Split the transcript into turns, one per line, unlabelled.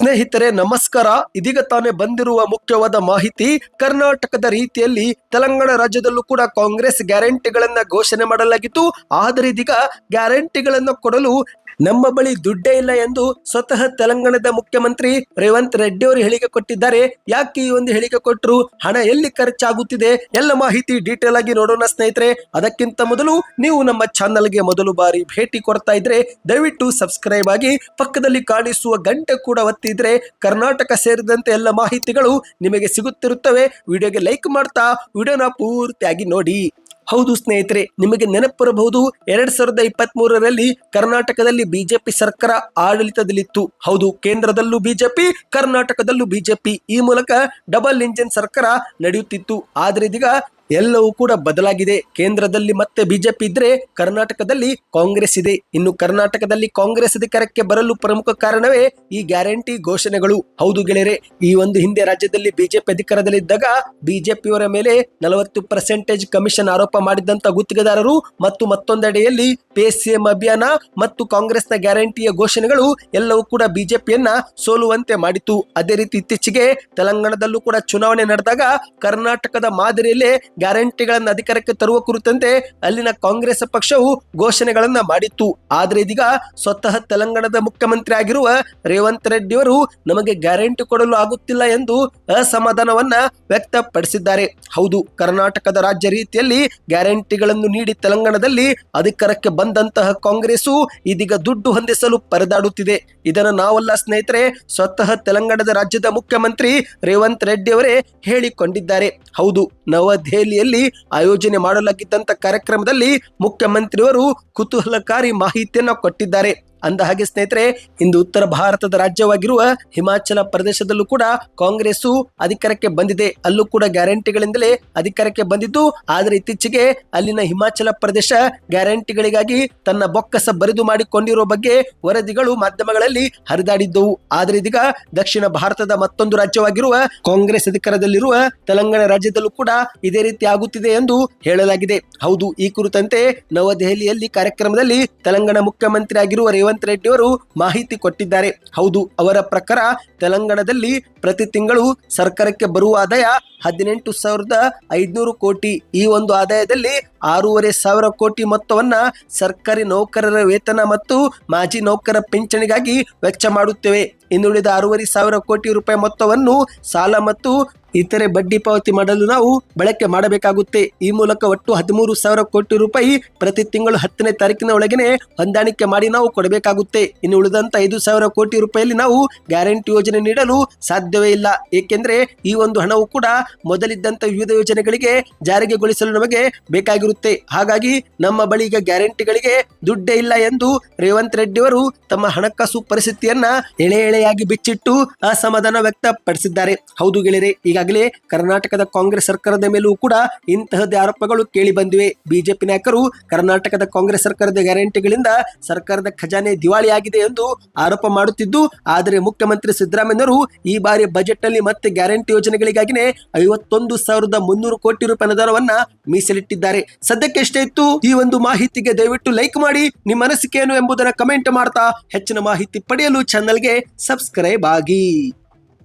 ಸ್ನೇಹಿತರೆ, ನಮಸ್ಕಾರ. ಇದೀಗ ತಾನೇ ಬಂದಿರುವ ಮುಖ್ಯವಾದ ಮಾಹಿತಿ, ಕರ್ನಾಟಕದ ರೀತಿಯಲ್ಲಿ ತೆಲಂಗಾಣ ರಾಜ್ಯದಲ್ಲೂ ಕೂಡ ಕಾಂಗ್ರೆಸ್ ಗ್ಯಾರಂಟಿಗಳನ್ನ ಘೋಷಣೆ ಮಾಡಲಾಗಿತ್ತು. ಆದರೆ ಇದೀಗ ಗ್ಯಾರಂಟಿಗಳನ್ನು ಕೊಡಲು ನಮ್ಮ ಬಳಿ ದುಡ್ಡೇ ಇಲ್ಲ ಎಂದು ಸ್ವತಃ ತೆಲಂಗಾಣದ ಮುಖ್ಯಮಂತ್ರಿ ರೇವಂತ್ ರೆಡ್ಡಿ ಅವರು ಹೇಳಿಕೆ ಕೊಟ್ಟಿದ್ದಾರೆ. ಯಾಕೆ ಈ ಒಂದು ಹೇಳಿಕೆ ಕೊಟ್ಟರು ಹಣ ಎಲ್ಲಿ ಖರ್ಚಾಗುತ್ತಿದೆ? ಎಲ್ಲ ಮಾಹಿತಿ ಡೀಟೇಲ್ ಆಗಿ ನೋಡೋಣ ಸ್ನೇಹಿತರೆ. ಅದಕ್ಕಿಂತ ಮೊದಲು ನೀವು ನಮ್ಮ ಚಾನಲ್ಗೆ ಮೊದಲು ಬಾರಿ ಭೇಟಿ ಕೊಡ್ತಾ ಇದ್ರೆ ದಯವಿಟ್ಟು ಸಬ್ಸ್ಕ್ರೈಬ್ ಆಗಿ ಪಕ್ಕದಲ್ಲಿ ಕಾಣಿಸುವ ಗಂಟೆ ಕೂಡ ಒತ್ತಿದ್ರೆ ಕರ್ನಾಟಕ ಸೇರಿದಂತೆ ಎಲ್ಲ ಮಾಹಿತಿಗಳು ನಿಮಗೆ ಸಿಗುತ್ತಿರುತ್ತವೆ. ವಿಡಿಯೋಗೆ ಲೈಕ್ ಮಾಡ್ತಾ, ವಿಡಿಯೋನ ಪೂರ್ತಿಯಾಗಿ ನೋಡಿ. ಹೌದು ಸ್ನೇಹಿತರೆ, ನಿಮಗೆ ನೆನಪಿರಬಹುದು, ಎರಡ್ ಸಾವಿರದ ಇಪ್ಪತ್ತ್ ಮೂರರಲ್ಲಿ ಕರ್ನಾಟಕದಲ್ಲಿ ಬಿಜೆಪಿ ಸರ್ಕಾರ ಆಡಳಿತದಲ್ಲಿತ್ತು. ಹೌದು, ಕೇಂದ್ರದಲ್ಲೂ ಬಿಜೆಪಿ, ಕರ್ನಾಟಕದಲ್ಲೂ ಬಿಜೆಪಿ. ಈ ಮೂಲಕ ಡಬಲ್ ಇಂಜಿನ್ ಸರ್ಕಾರ ನಡೆಯುತ್ತಿತ್ತು. ಆದ್ರೆ ಇದೀಗ ಎಲ್ಲವೂ ಕೂಡ ಬದಲಾಗಿದೆ. ಕೇಂದ್ರದಲ್ಲಿ ಮತ್ತೆ ಬಿಜೆಪಿ ಇದ್ರೆ ಕರ್ನಾಟಕದಲ್ಲಿ ಕಾಂಗ್ರೆಸ್ ಇದೆ. ಇನ್ನು ಕರ್ನಾಟಕದಲ್ಲಿ ಕಾಂಗ್ರೆಸ್ ಅಧಿಕಾರಕ್ಕೆ ಬರಲು ಪ್ರಮುಖ ಕಾರಣವೇ ಈ ಗ್ಯಾರಂಟಿ ಘೋಷಣೆಗಳು. ಹೌದು ಗೆಳೆಯರೆ, ಈ ಒಂದು ಹಿಂದೆ ರಾಜ್ಯದಲ್ಲಿ ಬಿಜೆಪಿ ಅಧಿಕಾರದಲ್ಲಿದ್ದಾಗ ಬಿಜೆಪಿಯವರ ಮೇಲೆ ನಲವತ್ತು ಪರ್ಸೆಂಟೇಜ್ ಕಮಿಷನ್ ಆರೋಪ ಮಾಡಿದಂತ ಗುತ್ತಿಗೆದಾರರು ಮತ್ತು ಮತ್ತೊಂದೆಡೆಯಲ್ಲಿ ಪಿಎಸ್ಸಿಎಂ ಅಭಿಯಾನ ಮತ್ತು ಕಾಂಗ್ರೆಸ್ನ ಗ್ಯಾರಂಟಿಯ ಘೋಷಣೆಗಳು ಎಲ್ಲವೂ ಕೂಡ ಬಿಜೆಪಿಯನ್ನ ಸೋಲುವಂತೆ ಮಾಡಿತು. ಅದೇ ರೀತಿ ಇತ್ತೀಚೆಗೆ ತೆಲಂಗಾಣದಲ್ಲೂ ಕೂಡ ಚುನಾವಣೆ ನಡೆದಾಗ ಕರ್ನಾಟಕದ ಮಾದರಿಯಲ್ಲೇ ಗ್ಯಾರಂಟಿಗಳನ್ನು ಅಧಿಕಾರಕ್ಕೆ ತರುವ ಕುರಿತಂತೆ ಅಲ್ಲಿನ ಕಾಂಗ್ರೆಸ್ ಪಕ್ಷವು ಘೋಷಣೆಗಳನ್ನ ಮಾಡಿತ್ತು. ಆದರೆ ಇದೀಗ ಸ್ವತಃ ತೆಲಂಗಾಣದ ಮುಖ್ಯಮಂತ್ರಿ ಆಗಿರುವ ರೇವಂತ್ ರೆಡ್ಡಿ ಅವರು ನಮಗೆ ಗ್ಯಾರಂಟಿ ಕೊಡಲು ಆಗುತ್ತಿಲ್ಲ ಎಂದು ಅಸಮಾಧಾನವನ್ನ ವ್ಯಕ್ತಪಡಿಸಿದ್ದಾರೆ. ಹೌದು, ಕರ್ನಾಟಕದ ರಾಜ್ಯ ರೀತಿಯಲ್ಲಿ ಗ್ಯಾರಂಟಿಗಳನ್ನು ನೀಡಿ ತೆಲಂಗಾಣದಲ್ಲಿ ಅಧಿಕಾರಕ್ಕೆ ಬಂದಂತಹ ಕಾಂಗ್ರೆಸ್ಸು ಇದೀಗ ದುಡ್ಡು ಹೊಂದಿಸಲು ಪರದಾಡುತ್ತಿದೆ. ಇದನ್ನು ನಾವಲ್ಲ ಸ್ನೇಹಿತರೆ, ಸ್ವತಃ ತೆಲಂಗಾಣದ ರಾಜ್ಯದ ಮುಖ್ಯಮಂತ್ರಿ ರೇವಂತ್ ರೆಡ್ಡಿ ಅವರೇ ಹೇಳಿಕೊಂಡಿದ್ದಾರೆ. ಹೌದು ನವದೆಹಲಿಯಲ್ಲಿ ಆಯೋಜನೆ ಮಾಡಲಾಗಿದ್ದಂತ ಕಾರ್ಯಕ್ರಮದಲ್ಲಿ ಮುಖ್ಯಮಂತ್ರಿಯವರು ಕುತೂಹಲಕಾರಿ ಮಾಹಿತಿಯನ್ನು ಕೊಟ್ಟಿದ್ದಾರೆ. ಅಂದ ಹಾಗೆ ಸ್ನೇಹಿತರೆ, ಇಂದು ಉತ್ತರ ಭಾರತದ ರಾಜ್ಯವಾಗಿರುವ ಹಿಮಾಚಲ ಪ್ರದೇಶದಲ್ಲೂ ಕೂಡ ಕಾಂಗ್ರೆಸ್ಸು ಅಧಿಕಾರಕ್ಕೆ ಬಂದಿದೆ. ಅಲ್ಲೂ ಕೂಡ ಗ್ಯಾರಂಟಿಗಳಿಂದಲೇ ಅಧಿಕಾರಕ್ಕೆ ಬಂದಿದ್ದು, ಆದರೆ ಇತ್ತೀಚೆಗೆ ಅಲ್ಲಿನ ಹಿಮಾಚಲ ಪ್ರದೇಶ ಗ್ಯಾರಂಟಿಗಳಿಗಾಗಿ ತನ್ನ ಬೊಕ್ಕಸ ಬರಿದು ಮಾಡಿಕೊಂಡಿರುವ ಬಗ್ಗೆ ವರದಿಗಳು ಮಾಧ್ಯಮಗಳಲ್ಲಿ ಹರಿದಾಡಿದ್ದವು. ಆದರೆ ಇದೀಗ ದಕ್ಷಿಣ ಭಾರತದ ಮತ್ತೊಂದು ರಾಜ್ಯವಾಗಿರುವ ಕಾಂಗ್ರೆಸ್ ಅಧಿಕಾರದಲ್ಲಿರುವ ತೆಲಂಗಾಣ ರಾಜ್ಯದಲ್ಲೂ ಕೂಡ ಇದೇ ರೀತಿ ಆಗುತ್ತಿದೆ ಎಂದು ಹೇಳಲಾಗಿದೆ. ಹೌದು, ಈ ಕುರಿತಂತೆ ನವದೆಹಲಿಯಲ್ಲಿ ಕಾರ್ಯಕ್ರಮದಲ್ಲಿ ತೆಲಂಗಾಣ ಮುಖ್ಯಮಂತ್ರಿ ಆಗಿರುವ ರೆಡ್ಡಿ ಅವರು ಮಾಹಿತಿ ಕೊಟ್ಟಿದ್ದಾರೆ. ಹೌದು, ಅವರ ಪ್ರಕಾರ ತೆಲಂಗಾಣದಲ್ಲಿ ಪ್ರತಿ ತಿಂಗಳು ಸರ್ಕಾರಕ್ಕೆ ಬರುವ ಆದಾಯ ಹದಿನೆಂಟು ಸಾವಿರದ ಐದುನೂರು ಕೋಟಿ. ಈ ಒಂದು ಆದಾಯದಲ್ಲಿ ಆರೂವರೆ ಸಾವಿರ ಕೋಟಿ ಮೊತ್ತವನ್ನ ಸರ್ಕಾರಿ ನೌಕರರ ವೇತನ ಮತ್ತು ಮಾಜಿ ನೌಕರ ಪಿಂಚಣಿಗಾಗಿ ವೆಚ್ಚ ಮಾಡುತ್ತೇವೆ. ಇನ್ನುಳಿದ ಆರೂವರೆ ಸಾವಿರ ಕೋಟಿ ರೂಪಾಯಿ ಮೊತ್ತವನ್ನು ಸಾಲ ಮತ್ತು ಇತರೆ ಬಡ್ಡಿ ಪಾವತಿ ಮಾಡಲು ನಾವು ಬಳಕೆ ಮಾಡಬೇಕಾಗುತ್ತೆ. ಈ ಮೂಲಕ ಒಟ್ಟು ಹದಿಮೂರು ಸಾವಿರ ಕೋಟಿ ರೂಪಾಯಿ ಪ್ರತಿ ತಿಂಗಳು ಹತ್ತನೇ ತಾರೀಕಿನ ಒಳಗೆ ಹೊಂದಾಣಿಕೆ ಮಾಡಿ ನಾವು ಕೊಡಬೇಕಾಗುತ್ತೆ. ಇನ್ನು ಉಳಿದಂತ ಐದು ಸಾವಿರ ಕೋಟಿ ರೂಪಾಯಿಯಲ್ಲಿ ನಾವು ಗ್ಯಾರಂಟಿ ಯೋಜನೆ ನೀಡಲು ಸಾಧ್ಯವೇ ಇಲ್ಲ. ಏಕೆಂದ್ರೆ ಈ ಒಂದು ಹಣವು ಕೂಡ ಮೊದಲಿದ್ದಂತ ವಿವಿಧ ಯೋಜನೆಗಳಿಗೆ ಜಾರಿಗೆಗೊಳಿಸಲು ನಮಗೆ ಬೇಕಾಗಿರುತ್ತೆ. ಹಾಗಾಗಿ ನಮ್ಮ ಬಳಿ ಈಗ ಗ್ಯಾರಂಟಿಗಳಿಗೆ ದುಡ್ಡೇ ಇಲ್ಲ ಎಂದು ರೇವಂತ್ ರೆಡ್ಡಿ ಅವರು ತಮ್ಮ ಹಣಕಾಸು ಪರಿಸ್ಥಿತಿಯನ್ನ ಎಳೆ ಎಳೆ ಎಳೆಯಾಗಿ ಬಿಚ್ಚಿಟ್ಟು ಅಸಮಾಧಾನ ವ್ಯಕ್ತಪಡಿಸಿದ್ದಾರೆ. ಹೌದು ಗೆಳೆಯರೆ, ಈಗಾಗಲೇ ಕರ್ನಾಟಕದ ಕಾಂಗ್ರೆಸ್ ಸರ್ಕಾರದ ಮೇಲೂ ಕೂಡ ಇಂತಹದ್ದೇ ಆರೋಪಗಳು ಕೇಳಿ ಬಂದಿವೆ. ಬಿಜೆಪಿ ನಾಯಕರು ಕರ್ನಾಟಕದ ಕಾಂಗ್ರೆಸ್ ಸರ್ಕಾರದ ಗ್ಯಾರಂಟಿಗಳಿಂದ ಸರ್ಕಾರದ ಖಜಾನೆ ದಿವಾಳಿಯಾಗಿದೆ ಎಂದು ಆರೋಪ ಮಾಡುತ್ತಿದ್ದು, ಆದರೆ ಮುಖ್ಯಮಂತ್ರಿ ಸಿದ್ದರಾಮಯ್ಯರು ಈ ಬಾರಿ ಬಜೆಟ್ನಲ್ಲಿ ಮತ್ತೆ ಗ್ಯಾರಂಟಿ ಯೋಜನೆಗಳಿಗಾಗಿನೇ ಐವತ್ತೊಂದು ಸಾವಿರದ ಮುನ್ನೂರು ಕೋಟಿ ರೂಪಾಯಿ ಅನುದಾನವನ್ನ ಮೀಸಲಿಟ್ಟಿದ್ದಾರೆ. ಸದ್ಯಕ್ಕೆ ಎಷ್ಟೇ ಇತ್ತು, ಈ ಒಂದು ಮಾಹಿತಿಗೆ ದಯವಿಟ್ಟು ಲೈಕ್ ಮಾಡಿ, ನಿಮ್ಮ ಅನಿಸಿಕೆ ಏನು ಎಂಬುದನ್ನು ಕಮೆಂಟ್ ಮಾಡ್ತಾ ಹೆಚ್ಚಿನ ಮಾಹಿತಿ ಪಡೆಯಲು ಚಾನಲ್ಗೆ ಸಬ್ಸ್ಕ್ರೈಬ್ ಆಗಿ